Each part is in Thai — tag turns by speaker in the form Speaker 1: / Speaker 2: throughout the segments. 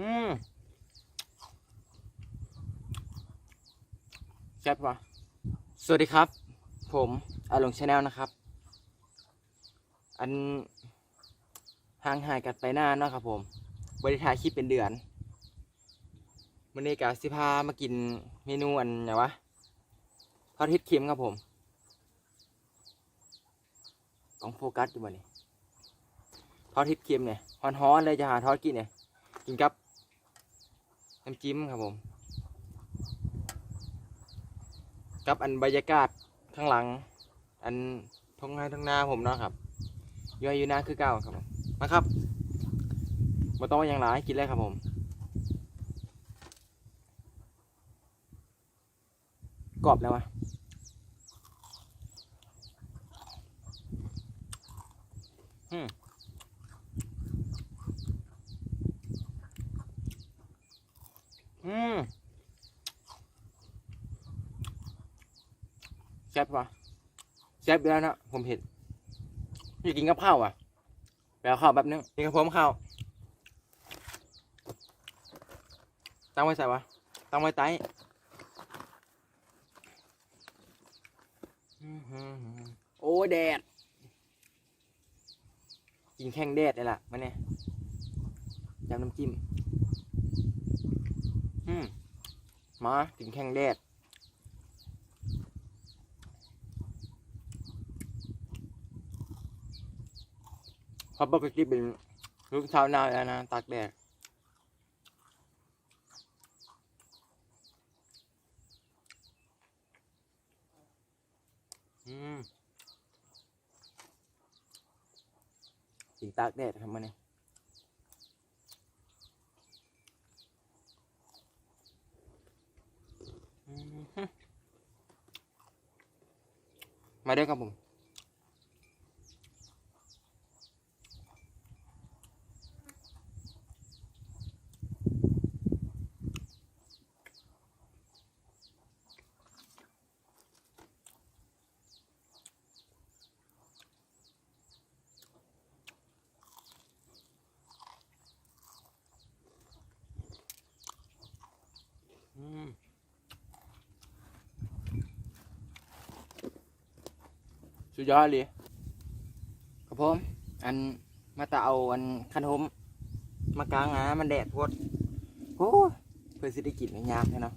Speaker 1: อืมแซ่บวะสวัสดีครับ ผมอาลงชาแนลนะครับ อันห่างหายกันไปหน้านเนาะครับ ผมบริถ่ายคลิปเป็นเดือนวันนี้กาสิพามากินเมนูอันไหนวะทอดเห็ดเค็มครับผมต้องโฟกัสอยู่บ่นี่ทอดเห็ดเค็มเนี่ยฮ้อนๆเลยจะหาทอดกินเนี่ยกินกับ น้ำจิ้มครับผม กับอันบรรยากาศข้างหลัง อันท้องนาท้องนาผมเนาะครับอยู่ให้อยู่นาคือเก่าครับผมมาครับมาต้องอย่างไรกินเลยครับผมกรอบแล้ววะอืม อืมแซ่บวะแซ่บอยู่แล้วนะผมเห็นอยากกินกับข้าวอะแปลข้าวแบบนึงกินกับผมข้าวตั้งไว้ใส่วะตั้งไว้ใต้อื้อหือโอ้ยแดด กินแข้งแดดเลยล่ะมันเนี่ยยำน้ำจิ้มอืม มากินแข้งแดดเพราะปกติเป็นลูกชาวนาแล้วนะตากแดดอืมกินตากแดดทำมาเนี่ยอืมฮึ มาเด้อครับผม สุดยอดเลยครับผมอันมาตะเอาอันขนมมากลางอะมันแดดโพดโอ้ยเพื่อสิได้กินไม่ยากเลยเนาะ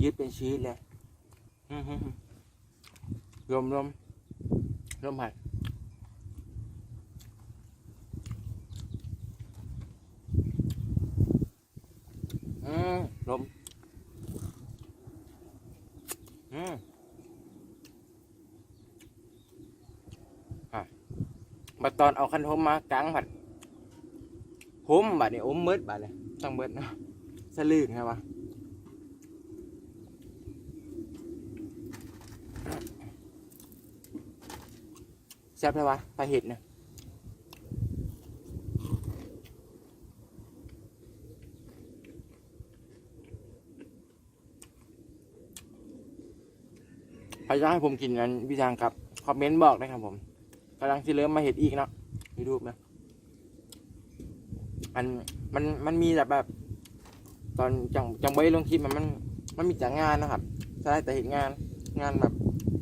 Speaker 1: ยืดเป็นชีสเลยอื้อหือหือ ลมลมลมหัดอืมลมอืมอะมาตอนเอาคันโฮมมากลางผัดโฮมบัดนี้โอมมืดบัดเลยต้องเบิดเนาะสลึงไงวะ ซ่บเลยวะปลาเห็ดเนี่ยใครจะให้ผมกินนั้นพี่จางครับ คอมเมนต์บอกนะครับผมกำลังที่เริ่มมาเห็ดอีกเนาะยูทูบนะมันมันมันมีแบบแบบ ตอนจังจังไว้ลงคลิปมันมันมันมีแต่งานนะครับใช่แต่เห็นงานงานแบบ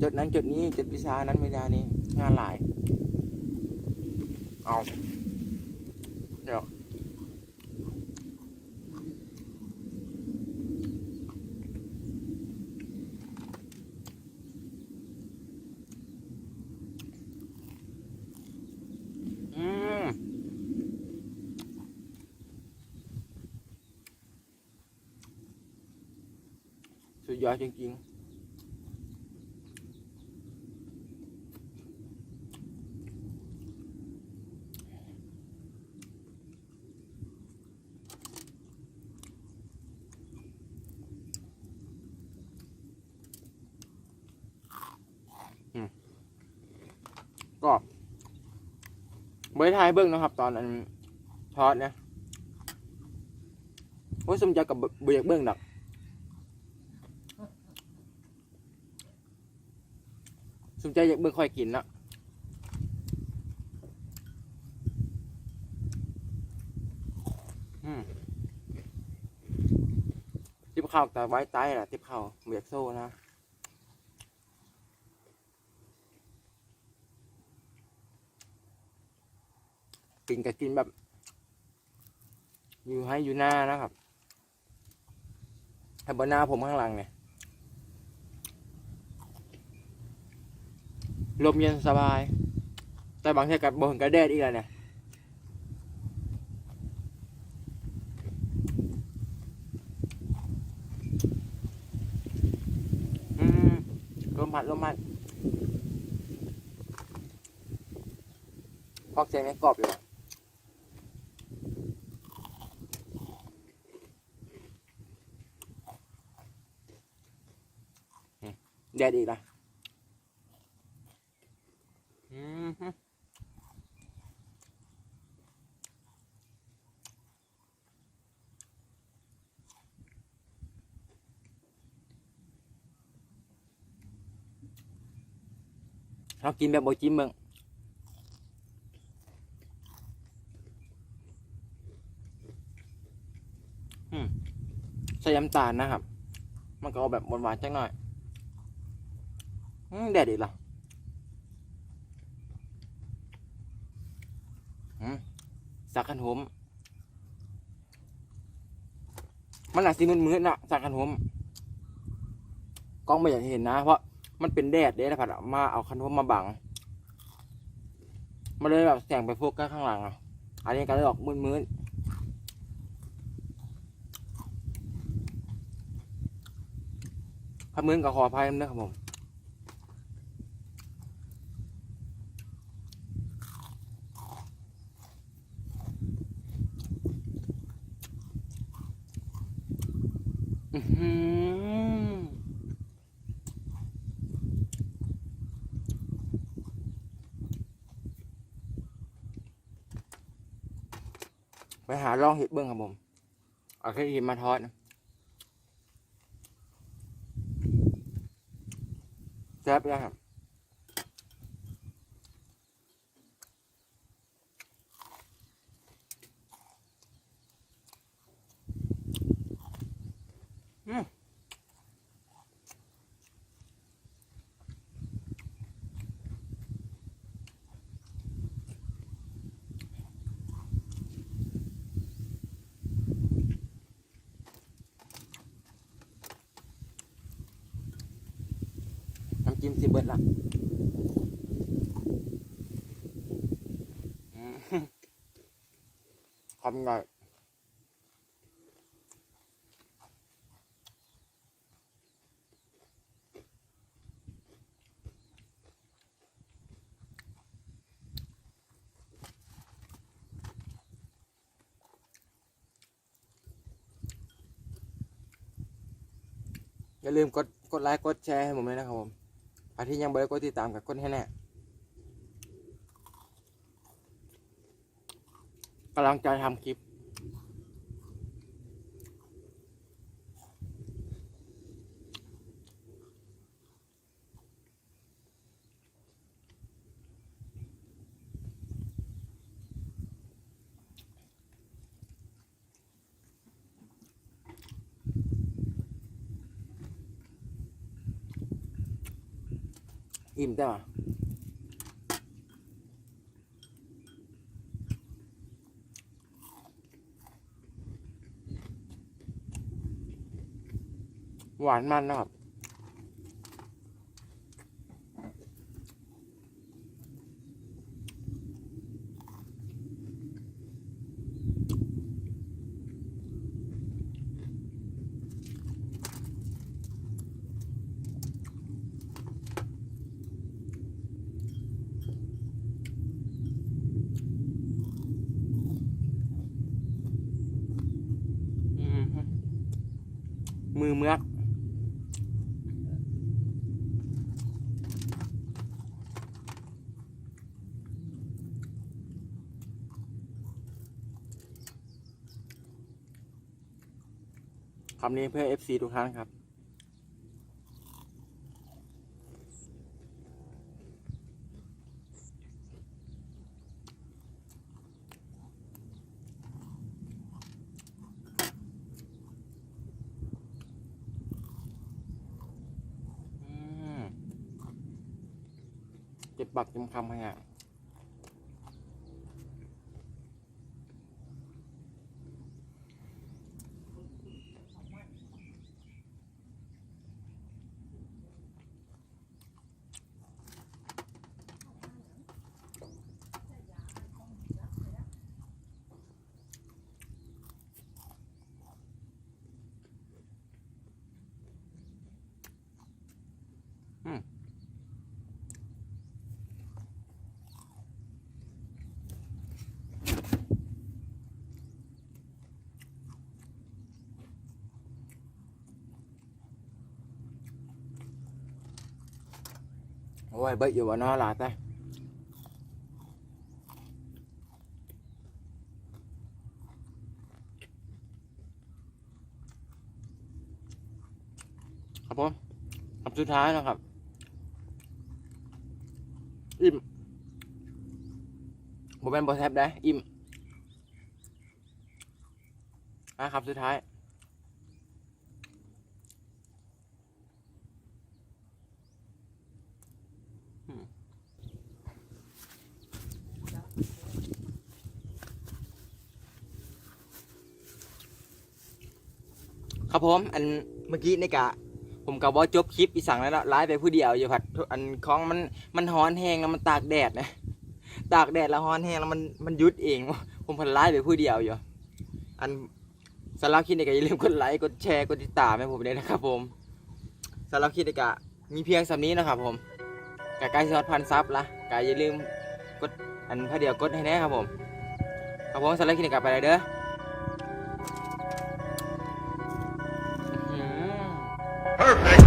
Speaker 1: จุดนั้นจุดนี้จุดวิชานั้นเวิชานี้งานหลาย เอาเดี๋ย วอืมสุดยอดจริงๆก็ไม่ได้ทายเบิ้งนะครับ ตอนอันทอดนี่ยโอ้ยสมใจกับเบียกเบื้องดอกสมใจอยากเบิ่งค่อยกินนะทิปข้าวแต่ไว้ใต้แหละทิปข้าวเบียกโซ่นะ กินกับกินแบบ อยู่ให้อยู่หน้านะครับถ้าบนหน้าผมข้างหลังเนี่ยลมเย็นสบาย แต่บางทีกับบนกระแดดอีกแล้วเนี่ยอืมลมพัดลมพัดพอกเสียงไม่กรอบอยู่อะ แดดอีกละอืมฮึเรากินแบบโบจิ้มเบิ่งอืมใส่น้ำตาลนะครับ มันก็เอาแบบหวานๆจังหน่อยอืม แดดอีกเหรอสักขันหมมันหนาสีมืดๆนะสักขันหมกล้องไม่อยากเห็นนะ เพราะมันเป็นแดดเด้นะผัดมาเอาขันหมมาบังมันเลยแบบแสงไปโฟกัสข้างหลังอะอันนี้ก็เลยออกมืดๆถ้ามืดก็ขออภัยด้วยครับผม ไปหาลองเห็ดเบื้องครับผม เอาแค่หินมาทอดนะแซ่บยังครับ จิ้มซีเบิร์ดละอืมคำใหญ่อย่าลืมกด กดไลค์ กดแชร์ให้ผมเลยนะครับผม อาที่ยังไม่ได้กดติดตามกับกดให้แน่กำลังใจทำคลิป อิ่มจ้ะหวานมันนะครับ มือเมือกคำนี้เพื่อ FC ทุกท่านครับ อืม็บปากเจ็บคำให้อะ โอ้ยเบิกอยู่ว่าน้อหลาแต่ครับผมคำสุดท้ายนะครับ อิ่มผมเป็นบอแทบได้ อิ่มอะครับสุดท้าย ครับผมอันเมื่อกี้นี่กะ ผมกับว่าจบคลิปอีสังแล้วเนาะไลฟ์ไปผู้เดียวอยู่ผัดอันของมันมันฮ้อนแห้งแล้วมันตากแดดนะตากแดดแล้วฮ้อนแห้งแล้วมันมันยุดเอง ผมผัดไลฟ์ไปผู้เดียวอยู่ อันสำหรับคลิปนี้ก็อย่าลืมกดไลค์กดแชร์กดติดตามให้ผมด้วยนะครับผมสำหรับคลิปนี้ก็มีเพียงสำนี้นะครับผมกะใกล้ซอดพันซับละกะอย่าลืมกดอันพอเดียวกดให้แน่ครับผมครับผมสำหรับคลิปนี้ก็ไปเลยเด้อ
Speaker 2: Perfect.